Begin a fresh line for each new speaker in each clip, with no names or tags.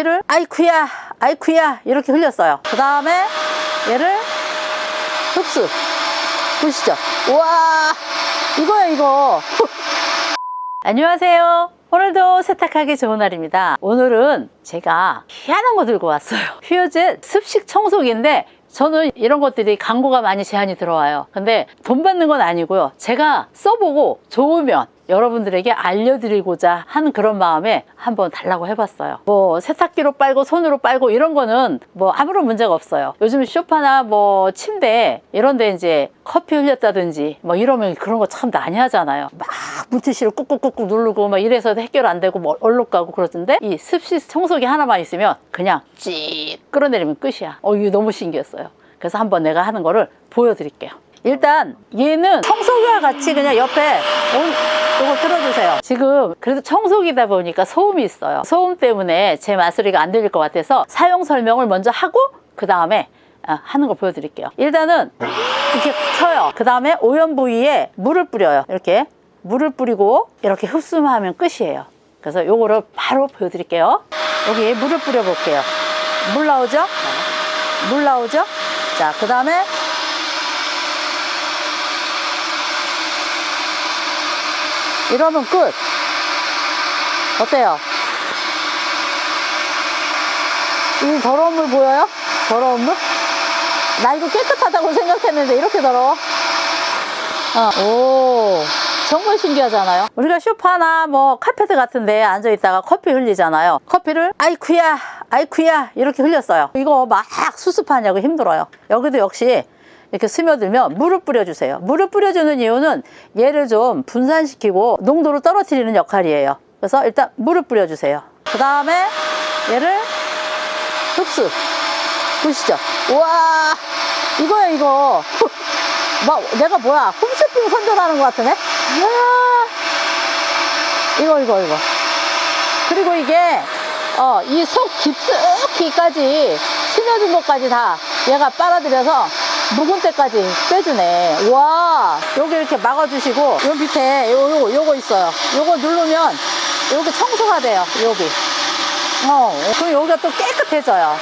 커피를 아이쿠야 아이쿠야 이렇게 흘렸어요. 그 다음에 얘를 흡수. 보시죠. 우와! 이거요 이거. 안녕하세요. 오늘도 세탁하기 좋은 날입니다. 오늘은 제가 희한한 거 들고 왔어요. 퓨어젯 습식 청소기인데 저는 이런 것들이 광고가 많이 제한이 들어와요. 근데 돈 받는 건 아니고요. 제가 써보고 좋으면 여러분들에게 알려드리고자 하는 그런 마음에 한번 달라고 해봤어요. 뭐 세탁기로 빨고 손으로 빨고 이런 거는 뭐 아무런 문제가 없어요. 요즘 쇼파나 뭐 침대 이런 데 이제 커피 흘렸다든지 뭐 이러면 그런 거 참 많이 하잖아요. 막 물티슈를 꾹꾹꾹꾹 누르고 막 이래서 해결 안 되고 뭐 얼룩 가고 그러던데 이 습식 청소기 하나만 있으면 그냥 찌 끌어내리면 끝이야. 어 이게 너무 신기했어요. 그래서 한번 내가 하는 거를 보여드릴게요. 일단 얘는 청소기와 같이 그냥 옆에 온 이거 틀어주세요. 지금 그래도 청소기다 보니까 소음이 있어요. 소음 때문에 제 마소리가 안 들릴 것 같아서 사용 설명을 먼저 하고 그 다음에 하는 거 보여드릴게요. 일단은 이렇게 켜요. 그 다음에 오염 부위에 물을 뿌려요. 이렇게 물을 뿌리고 이렇게 흡수하면 끝이에요. 그래서 요거를 바로 보여드릴게요. 여기 물을 뿌려 볼게요. 물 나오죠? 물 나오죠? 자, 그 다음에 이러면 끝. 어때요? 이 더러운 물 보여요? 더러운 물? 나 이거 깨끗하다고 생각했는데 이렇게 더러워? 어, 오, 정말 신기하잖아요. 우리가 쇼파나 뭐 카페트 같은 데 앉아 있다가 커피 흘리잖아요. 커피를 아이쿠야, 아이쿠야 이렇게 흘렸어요. 이거 막 수습하냐고 힘들어요. 여기도 역시 이렇게 스며들면 물을 뿌려주세요. 물을 뿌려주는 이유는 얘를 좀 분산시키고 농도를 떨어뜨리는 역할이에요. 그래서 일단 물을 뿌려주세요. 그 다음에 얘를 흡수. 보시죠. 우와, 이거야, 이거. 막, 내가 뭐야, 홈쇼핑 선전하는 것 같으네? 이야, 이거, 이거, 이거. 그리고 이게, 어, 이 속 깊숙이까지 스며든 것까지 다 얘가 빨아들여서 묵은 때까지 빼주네. 와, 여기 이렇게 막아주시고, 요 밑에 요, 요, 요거 있어요. 요거 누르면 여기 청소가 돼요. 여기. 어, 그럼 여기가 또 깨끗해져요.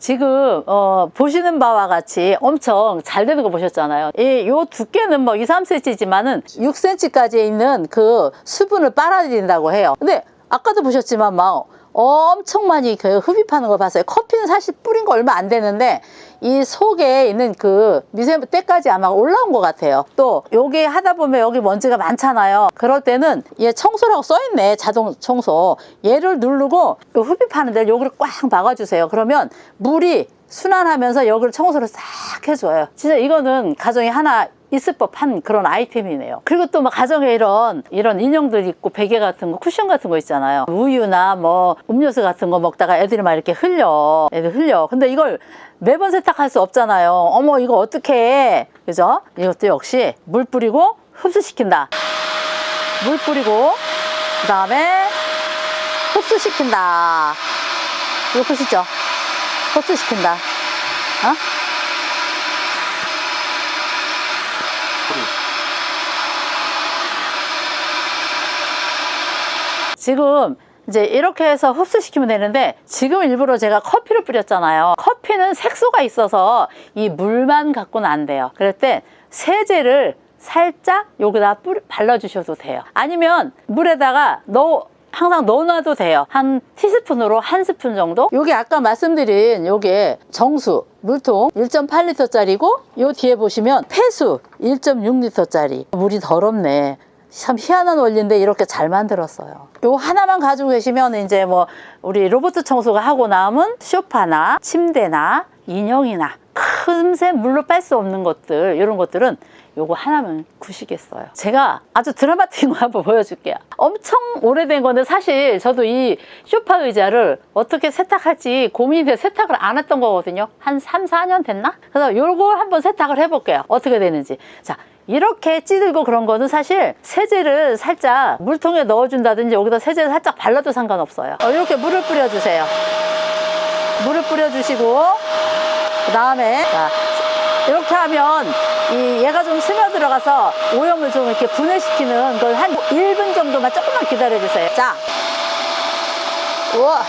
지금 어, 보시는 바와 같이 엄청 잘 되는 거 보셨잖아요. 이 요 두께는 뭐 2, 3cm지만은 6cm까지 있는 그 수분을 빨아들인다고 해요. 근데 아까도 보셨지만 막 엄청 많이 그 흡입하는 걸 봤어요. 커피는 사실 뿌린 거 얼마 안 되는데 이 속에 있는 그 미세 때까지 아마 올라온 것 같아요. 또 여기 하다 보면 여기 먼지가 많잖아요. 그럴 때는 얘 청소라고 써있네. 자동 청소. 얘를 누르고 요 흡입하는데 여기를 꽉 막아주세요. 그러면 물이 순환하면서 여기를 청소를 싹 해줘요. 진짜 이거는 가정에 하나 있을 법한 그런 아이템이네요. 그리고 또 막 가정에 이런 이런 인형들 있고 베개 같은 거 쿠션 같은 거 있잖아요. 우유나 뭐 음료수 같은 거 먹다가 애들이 막 이렇게 흘려. 애들 흘려. 근데 이걸 매번 세탁할 수 없잖아요. 어머 이거 어떻게 해? 그죠? 이것도 역시 물 뿌리고 흡수시킨다. 물 뿌리고 그 다음에 흡수시킨다. 이거 보시죠? 흡수시킨다. 어? 지금 이제 이렇게 해서 흡수시키면 되는데 지금 일부러 제가 커피를 뿌렸잖아요. 커피는 색소가 있어서 이 물만 갖고는 안 돼요. 그럴 때 세제를 살짝 여기다 뿌리, 발라주셔도 돼요. 아니면 물에다가 넣어 항상 넣어놔도 돼요. 한 티스푼으로 한 스푼 정도. 여기 아까 말씀드린 요게 정수 물통 1.8리터 짜리고 요 뒤에 보시면 폐수 1.6리터 짜리 물이 더럽네. 참 희한한 원리인데 이렇게 잘 만들었어요. 요 하나만 가지고 계시면 이제 뭐 우리 로봇 청소가 하고 남은 소파나 침대나 인형이나 금세 물로 뺄 수 없는 것들 이런 것들은 요거 하나면 구시겠어요. 제가 아주 드라마틱한 거 한번 보여줄게요. 엄청 오래된 건데 사실 저도 이 쇼파 의자를 어떻게 세탁할지 고민이 돼서 세탁을 안 했던 거거든요. 한 3, 4년 됐나? 그래서 요걸 한번 세탁을 해볼게요. 어떻게 되는지. 자, 이렇게 찌들고 그런 거는 사실 세제를 살짝 물통에 넣어준다든지 여기다 세제를 살짝 발라도 상관없어요. 어, 이렇게 물을 뿌려주세요. 물을 뿌려주시고 그 다음에 이렇게 하면 이 얘가 좀 스며 들어가서 오염을 좀 이렇게 분해시키는 걸 한 1분 정도만 조금만 기다려 주세요. 자, 우와,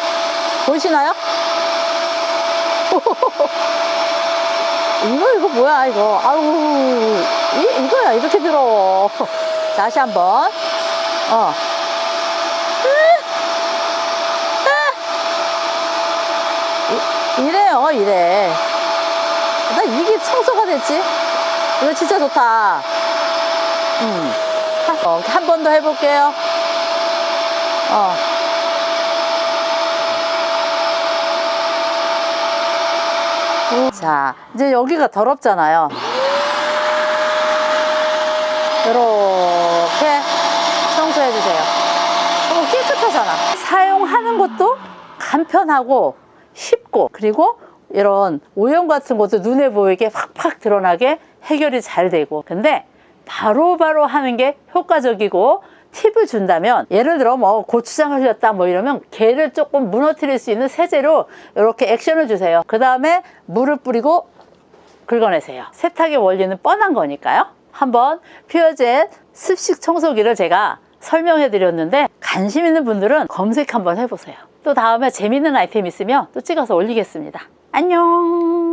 보이시나요? 이거 이거 뭐야 이거? 아우 이, 이거야 이렇게 들어 다시 한번. 어. 이- 이래요 이래. 나 이게 청소가 됐지 이거 진짜 좋다 음. 한번 더 해볼게요 어. 자, 이제 여기가 더럽잖아요. 이렇게 청소해 주세요. 어, 깨끗하잖아. 사용하는 것도 간편하고 쉽고 그리고 이런 오염 같은 것도 눈에 보이게 팍팍 드러나게 해결이 잘 되고. 근데 바로바로 하는 게 효과적이고 팁을 준다면 예를 들어 뭐 고추장을 흘렸다 뭐 이러면 개를 조금 무너뜨릴 수 있는 세제로 이렇게 액션을 주세요. 그 다음에 물을 뿌리고 긁어내세요. 세탁의 원리는 뻔한 거니까요. 한번 퓨어젯 습식 청소기를 제가 설명해 드렸는데 관심 있는 분들은 검색 한번 해보세요. 또 다음에 재밌는 아이템 있으면 또 찍어서 올리겠습니다 안녕.